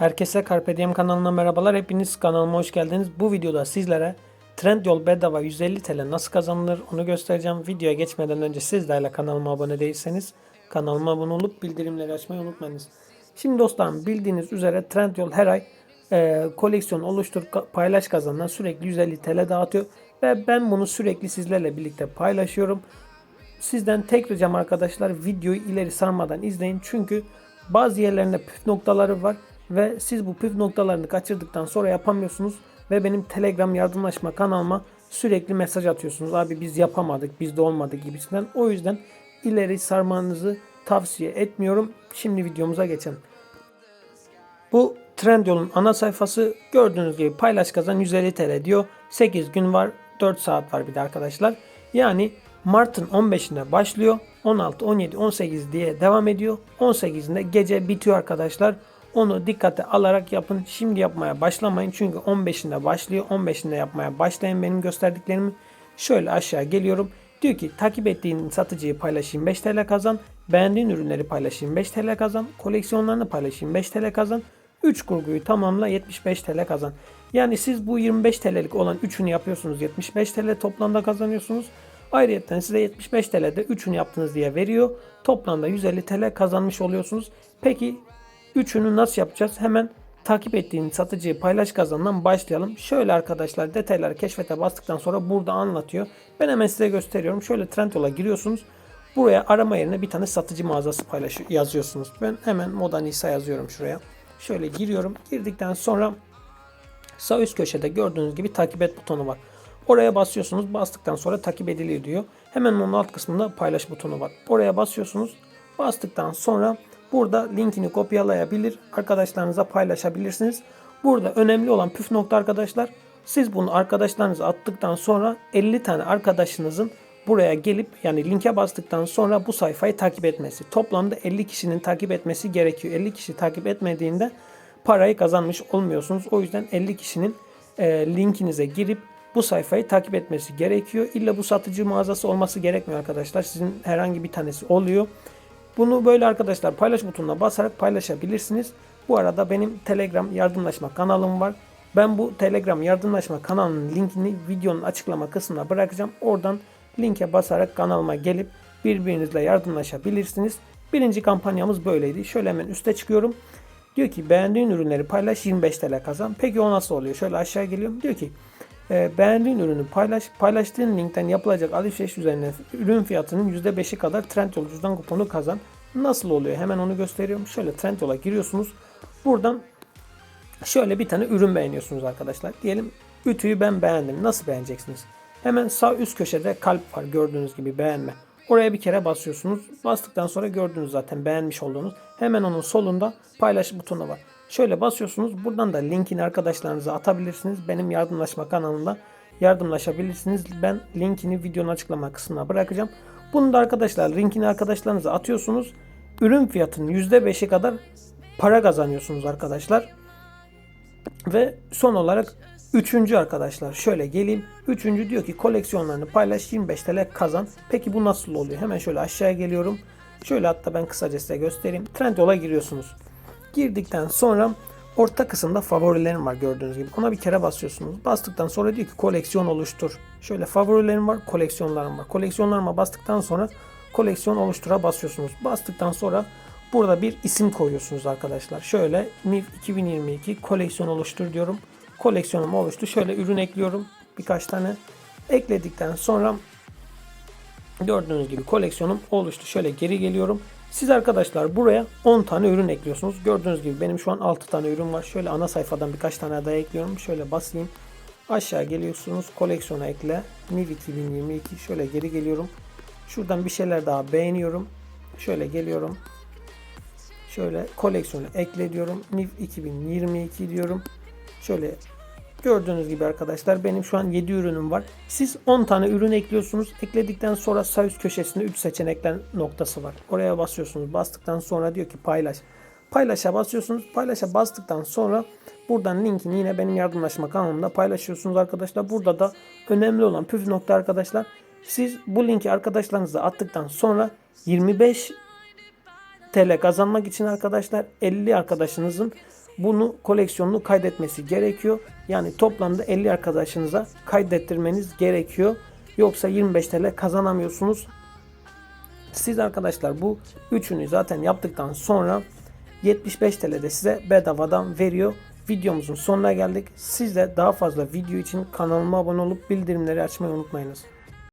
Herkese Carpe Diem kanalına merhabalar. Hepiniz kanalıma hoş geldiniz. Bu videoda sizlere Trendyol bedava 150 TL nasıl kazanılır onu göstereceğim. Videoya geçmeden önce siz de hala kanalıma abone değilseniz kanalıma abone olup bildirimleri açmayı unutmayınız. Şimdi dostlarım bildiğiniz üzere Trendyol her ay e, koleksiyon oluştur paylaş kazandan sürekli 150 TL dağıtıyor. Ve ben bunu sürekli sizlerle birlikte paylaşıyorum. Sizden tek ricam arkadaşlar videoyu ileri sarmadan izleyin. Çünkü bazı yerlerinde püf noktaları var ve siz bu püf noktalarını kaçırdıktan sonra yapamıyorsunuz ve benim Telegram yardımlaşma kanalıma sürekli mesaj atıyorsunuz. Abi biz yapamadık, biz de olmadı gibisinden. O yüzden ileri sarmanızı tavsiye etmiyorum. Şimdi videomuza geçelim. Bu Trendyol'un ana sayfası gördüğünüz gibi paylaş kazan 150 TL diyor. 8 gün var 4 saat var bir de arkadaşlar. Yani Mart'ın 15'inde başlıyor. 16, 17, 18 diye devam ediyor. 18'inde gece bitiyor arkadaşlar. Onu dikkate alarak yapın. Şimdi yapmaya başlamayın. Çünkü 15'inde başlıyor. 15'inde yapmaya başlayın benim gösterdiklerimi. Şöyle aşağı geliyorum. Diyor ki takip ettiğin satıcıyı paylaşayım 5 TL kazan. Beğendiğin ürünleri paylaşayım 5 TL kazan. Koleksiyonlarını paylaşayım 5 TL kazan. 3 kurguyu tamamla 75 TL kazan. Yani siz bu 25 TL'lik olan 3'ünü yapıyorsunuz 75 TL toplamda kazanıyorsunuz. Ayrıca size 75 TL'de 3'ünü yaptınız diye veriyor. Toplamda 150 TL kazanmış oluyorsunuz. Peki 3'ünü nasıl yapacağız? Hemen takip ettiğin satıcıyı paylaş kazandan başlayalım. Şöyle arkadaşlar detayları keşfete bastıktan sonra burada anlatıyor. Ben hemen size gösteriyorum. Şöyle Trendyol'a giriyorsunuz. Buraya arama yerine bir tane satıcı mağazası paylaş yazıyorsunuz. Ben hemen Moda Nisa yazıyorum şuraya. Şöyle giriyorum. Girdikten sonra sağ üst köşede gördüğünüz gibi takip et butonu var. Oraya basıyorsunuz. Bastıktan sonra takip ediliyor diyor. Hemen onun alt kısmında paylaş butonu var. Oraya basıyorsunuz. Bastıktan sonra burada linkini kopyalayabilir. Arkadaşlarınıza paylaşabilirsiniz. Burada önemli olan püf nokta arkadaşlar. Siz bunu arkadaşlarınıza attıktan sonra 50 tane arkadaşınızın buraya gelip yani linke bastıktan sonra bu sayfayı takip etmesi. Toplamda 50 kişinin takip etmesi gerekiyor. 50 kişi takip etmediğinde parayı kazanmış olmuyorsunuz. O yüzden 50 kişinin e, linkinize girip bu sayfayı takip etmesi gerekiyor. İlla bu satıcı mağazası olması gerekmiyor arkadaşlar. Sizin herhangi bir tanesi oluyor. Bunu böyle arkadaşlar paylaş butonuna basarak paylaşabilirsiniz. Bu arada benim Telegram yardımlaşma kanalım var. Ben bu Telegram yardımlaşma kanalının linkini videonun açıklama kısmına bırakacağım. Oradan linke basarak kanalıma gelip birbirinizle yardımlaşabilirsiniz. Birinci kampanyamız böyleydi. Şöyle hemen üste çıkıyorum. Diyor ki beğendiğin ürünleri paylaş 25 TL kazan. Peki o nasıl oluyor? Şöyle aşağı geliyorum. Diyor ki e, beğendiğin ürünü paylaş. Paylaştığın linkten yapılacak alışveriş üzerine ürün fiyatının %5'i kadar Trendyol cüzdan kuponu kazan. Nasıl oluyor? Hemen onu gösteriyorum. Şöyle Trendyol'a giriyorsunuz. Buradan şöyle bir tane ürün beğeniyorsunuz arkadaşlar. Diyelim ütüyü ben beğendim. Nasıl beğeneceksiniz? Hemen sağ üst köşede kalp var gördüğünüz gibi beğenme. Oraya bir kere basıyorsunuz. Bastıktan sonra gördüğünüz zaten beğenmiş olduğunuz. Hemen onun solunda paylaş butonu var. Şöyle basıyorsunuz. Buradan da linkini arkadaşlarınıza atabilirsiniz. Benim yardımlaşma kanalımda yardımlaşabilirsiniz. Ben linkini videonun açıklama kısmına bırakacağım. Bunu da arkadaşlar linkini arkadaşlarınıza atıyorsunuz. Ürün fiyatının %5'i kadar para kazanıyorsunuz arkadaşlar. Ve son olarak üçüncü arkadaşlar şöyle geleyim. Üçüncü diyor ki koleksiyonlarını paylaş 25 TL kazan. Peki bu nasıl oluyor? Hemen şöyle aşağıya geliyorum. Şöyle hatta ben kısaca size göstereyim. Trendyol'a giriyorsunuz. Girdikten sonra orta kısımda favorilerim var gördüğünüz gibi. Ona bir kere basıyorsunuz. Bastıktan sonra diyor ki koleksiyon oluştur. Şöyle favorilerim var, koleksiyonlarım var. Koleksiyonlarıma bastıktan sonra koleksiyon oluştura basıyorsunuz. Bastıktan sonra burada bir isim koyuyorsunuz arkadaşlar. Şöyle MIF 2022 koleksiyon oluştur diyorum. Koleksiyonum oluştu. Şöyle ürün ekliyorum. Birkaç tane. Ekledikten sonra gördüğünüz gibi koleksiyonum oluştu. Şöyle geri geliyorum. Siz arkadaşlar buraya 10 tane ürün ekliyorsunuz. Gördüğünüz gibi benim şu an 6 tane ürün var. Şöyle ana sayfadan birkaç tane daha ekliyorum. Şöyle basayım. Aşağı geliyorsunuz. Koleksiyona ekle. MIV 2022. Şöyle geri geliyorum. Şuradan bir şeyler daha beğeniyorum. Şöyle geliyorum. Şöyle koleksiyonu ekle diyorum. MIV 2022 diyorum. Şöyle gördüğünüz gibi arkadaşlar benim şu an 7 ürünüm var. Siz 10 tane ürün ekliyorsunuz. Ekledikten sonra sağ üst köşesinde 3 seçenekler noktası var. Oraya basıyorsunuz. Bastıktan sonra diyor ki paylaş. Paylaşa basıyorsunuz. Paylaşa bastıktan sonra buradan linkini yine benim yardımlaşma kanalımda paylaşıyorsunuz arkadaşlar. Burada da önemli olan püf nokta arkadaşlar. Siz bu linki arkadaşlarınıza attıktan sonra 25 TL kazanmak için arkadaşlar 50 arkadaşınızın bunu koleksiyonunu kaydetmesi gerekiyor. Yani toplamda 50 arkadaşınıza kaydettirmeniz gerekiyor. Yoksa 25 TL kazanamıyorsunuz. Siz arkadaşlar bu üçünü zaten yaptıktan sonra 75 TL de size bedavadan veriyor. Videomuzun sonuna geldik. Siz de daha fazla video için kanalıma abone olup bildirimleri açmayı unutmayınız.